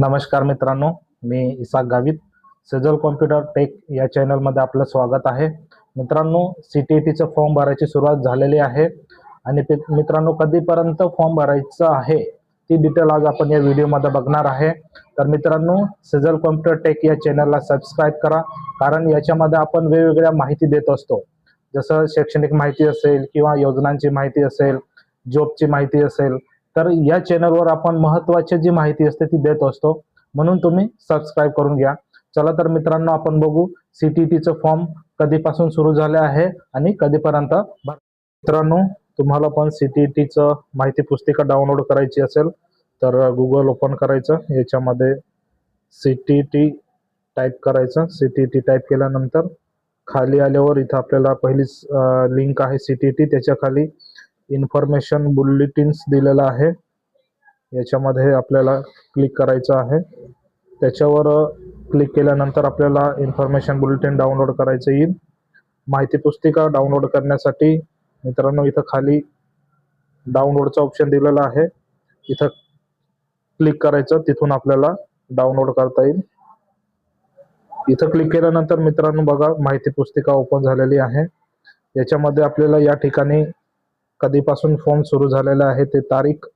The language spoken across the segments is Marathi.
नमस्कार मित्रांनो मी इसाक गावित. सेजल कॉम्प्युटर टेक या चॅनलमध्ये आपलं स्वागत आहे. मित्रांनो सी टी ई टीचं फॉर्म भरायची सुरुवात झालेली आहे. आणि मित्रांनो कधीपर्यंत फॉर्म भरायचं आहे ती डिटेल आज आपण या व्हिडिओमध्ये बघणार आहे. तर मित्रांनो सेजल कॉम्प्युटर टेक या चॅनलला सबस्क्राईब करा. कारण याच्यामध्ये आपण वेगवेगळ्या माहिती देत असतो. जसं शैक्षणिक माहिती असेल किंवा योजनांची माहिती असेल जॉबची माहिती असेल तर या चॅनलवर आपण महत्त्वाची जी माहिती असते ती देत असतो. म्हणून तुम्ही सबस्क्राईब करून घ्या. चला तर मित्रांनो आपण बघू सी टी टीचं फॉर्म कधीपासून सुरू झाले आहे आणि कधीपर्यंत. भर- मित्रांनो तुम्हाला पण सी टी टीचं माहिती पुस्तिका डाउनलोड करायची असेल तर गुगल ओपन करायचं. याच्यामध्ये सी टी टी टाईप करायचं. सी टी टी टाईप केल्यानंतर खाली आल्यावर इथं आपल्याला पहिलीच लिंक आहे सी टी टी त्याच्याखाली इन्फॉर्मेशन बुलेटिन्स दिलेलं आहे. याच्यामध्ये आपल्याला क्लिक करायचं आहे. त्याच्यावर क्लिक केल्यानंतर आपल्याला इन्फॉर्मेशन बुलेटिन डाउनलोड करायचं येईल. माहिती पुस्तिका डाउनलोड करण्यासाठी मित्रांनो इथं खाली डाउनलोडचा ऑप्शन दिलेला आहे. इथं क्लिक करायचं तिथून आपल्याला डाउनलोड करता येईल. इथं क्लिक केल्यानंतर मित्रांनो बघा माहिती पुस्तिका ओपन झालेली आहे. याच्यामध्ये आपल्याला या ठिकाणी कधीपासून फॉर्म सुरू झालेला आहे ते तारीख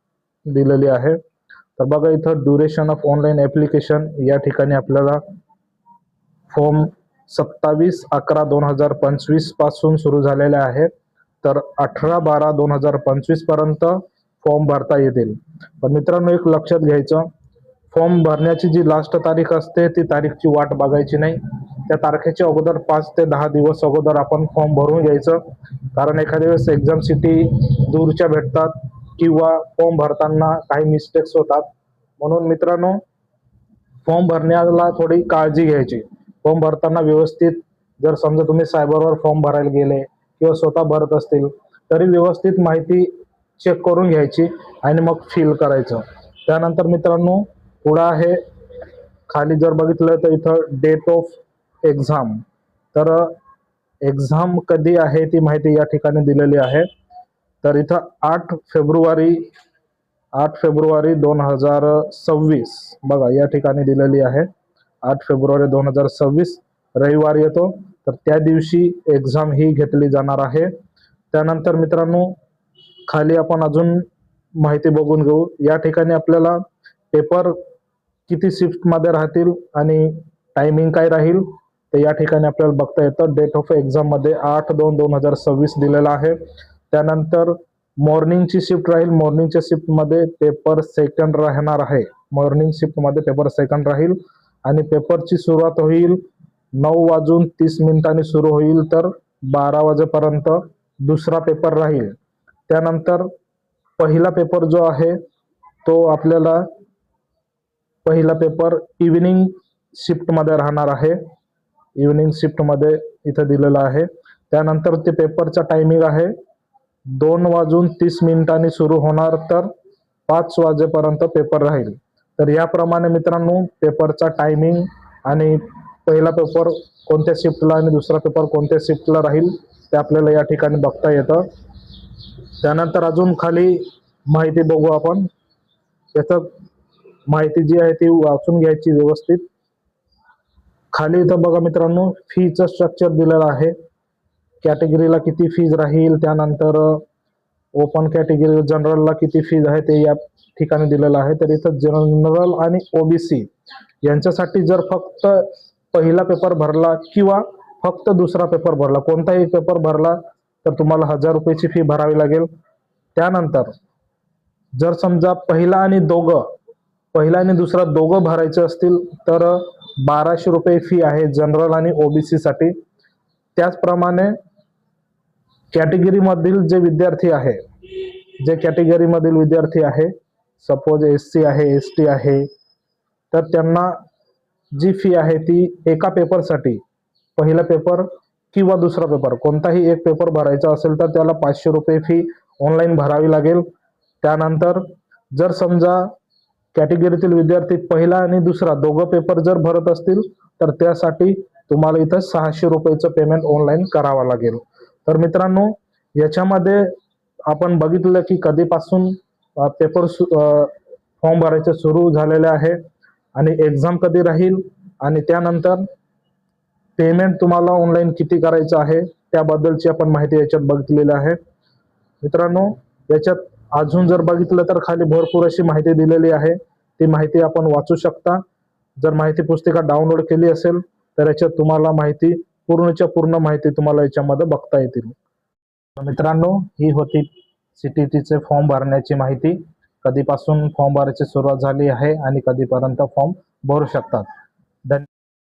दिलेली आहे. तर बघा इथं ड्युरेशन ऑफ ऑनलाईन ॲप्लिकेशन या ठिकाणी आपल्याला फॉर्म सत्तावीस अकरा दोन हजार पंचवीसपासून सुरू झालेले आहे. तर अठरा बारा दोन हजार पंचवीसपर्यंत फॉर्म भरता येतील. पण मित्रांनो एक लक्षात घ्यायचं फॉर्म भरण्याची जी लास्ट तारीख असते ती तारीखची वाट बघायची नाही. त्या तारखेच्या अगोदर पाच ते दहा दिवस अगोदर आपण फॉर्म भरून घ्यायचं. कारण एखाद्या वेळेस एक्झाम सिटी दूरच्या भेटतात किंवा फॉर्म भरताना काही मिस्टेक्स होतात. म्हणून मित्रांनो फॉर्म भरण्याला थोडी काळजी घ्यायची. फॉर्म भरताना व्यवस्थित जर समजा तुम्ही सायबरवर फॉर्म भरायला गेले किंवा स्वतः भरत असतील तरी व्यवस्थित माहिती चेक करून घ्यायची आणि मग फिल करायचं. त्यानंतर मित्रांनो पुढं आहे. खाली जर बघितलं तर इथं डेट ऑफ एक्झाम तर एक्झाम कधी आहे ती माहिती या ठिकाणी दिलेली आहे. तर इथं आठ फेब्रुवारी आठ फेब्रुवारी दोन हजार सव्वीस बघा या ठिकाणी दिलेली आहे. आठ फेब्रुवारी दोन हजार सव्वीस रविवार येतो. तर त्या दिवशी एक्झाम ही घेतली जाणार आहे. त्यानंतर मित्रांनो खाली आपण अजून माहिती बघून घेऊ. या ठिकाणी आपल्याला पेपर किती शिफ्टमध्ये राहतील आणि टायमिंग काय राहील तर या ठिकाणी आपल्याला बघता येतं. डेट ऑफ एक्झाममध्ये आठ दोन दोन हजार सव्वीस दिलेला आहे. त्यानंतर मॉर्निंगची शिफ्ट राहील. मॉर्निंगच्या शिफ्टमध्ये पेपर सेकंड राहणार आहे. मॉर्निंग शिफ्टमध्ये पेपर सेकंड राहील. आणि पेपरची सुरुवात होईल नऊ वाजून तीस मिनिटांनी सुरू होईल तर बारा वाजेपर्यंत दुसरा पेपर राहील. त्यानंतर पहिला पेपर जो आहे तो आपल्याला पहिला पेपर इव्हिनिंग शिफ्टमध्ये राहणार आहे. इव्हिनिंग शिफ्टमध्ये इथं दिलेलं आहे. त्यानंतर ते पेपरचा टायमिंग आहे. दोन वाजून तीस मिनिटांनी सुरू होणार तर पाच वाजेपर्यंत पेपर राहील. तर याप्रमाणे मित्रांनो पेपरचा टायमिंग आणि पहिला पेपर कोणत्या शिफ्टला आणि दुसरा पेपर कोणत्या शिफ्टला राहील ते आपल्याला या ठिकाणी बघता येतं. त्यानंतर अजून खाली माहिती बघू आपण. याचं माहिती जी आहे ती वाचून घ्यायची व्यवस्थित. खाली इथं बघा मित्रांनो फीचं स्ट्रक्चर दिलेलं आहे. कॅटेगरीला किती फीज राहील त्यानंतर ओपन कॅटेगरी जनरलला किती फीज आहे ते या ठिकाणी दिलेलं आहे. तर इथं जनरल आणि ओबीसी यांच्यासाठी जर फक्त पहिला पेपर भरला किंवा फक्त दुसरा पेपर भरला कोणताही पेपर भरला तर तुम्हाला हजार रुपयाची फी भरावी लागेल. त्यानंतर जर समजा पहिला आणि दोघं पहिला आणि दुसरा दोघं भरायचे असतील तर बाराशे रुपये फी आहे जनरल आणि ओबीसी साठी. त्याचप्रमाणे कॅटेगरीमधील जे विद्यार्थी आहे जे कॅटेगरीमधील विद्यार्थी आहे सपोज एस सी आहे एस टी आहे तर त्यांना जी फी आहे ती एका पेपरसाठी पहिला पेपर किंवा दुसरा पेपर कोणताही एक पेपर भरायचा असेल तर त्याला पाचशे रुपये फी ऑनलाईन भरावी लागेल. त्यानंतर जर समजा कॅटेगरीतील विद्यार्थी पहिला आणि दुसरा दोघं पेपर जर भरत असतील तर त्यासाठी तुम्हाला इथं सहाशे रुपयाचं पेमेंट ऑनलाईन करावं लागेल. तर मित्रांनो याच्यामध्ये आपण बघितलं की कधीपासून पेपर फॉर्म भरायचे सुरू झालेले आहे आणि एक्झाम कधी राहील आणि त्यानंतर पेमेंट तुम्हाला ऑनलाईन किती करायचं आहे त्याबद्दलची आपण माहिती याच्यात बघितलेली आहे. मित्रांनो याच्यात अजून जर बघितलं तर खाली भरपूर अशी माहिती दिलेली आहे. ती माहिती आपण वाचू शकता. जर माहिती पुस्तिका डाउनलोड केली असेल तर याच्यात तुम्हाला माहिती पूर्णच्या पूर्ण माहिती तुम्हाला याच्यामध्ये बघता येतील. मित्रांनो ही होती सीटीटीचे फॉर्म भरण्याची माहिती. कधीपासून फॉर्म भरायची सुरुवात झाली आहे आणि कधीपर्यंत फॉर्म भरू शकतात?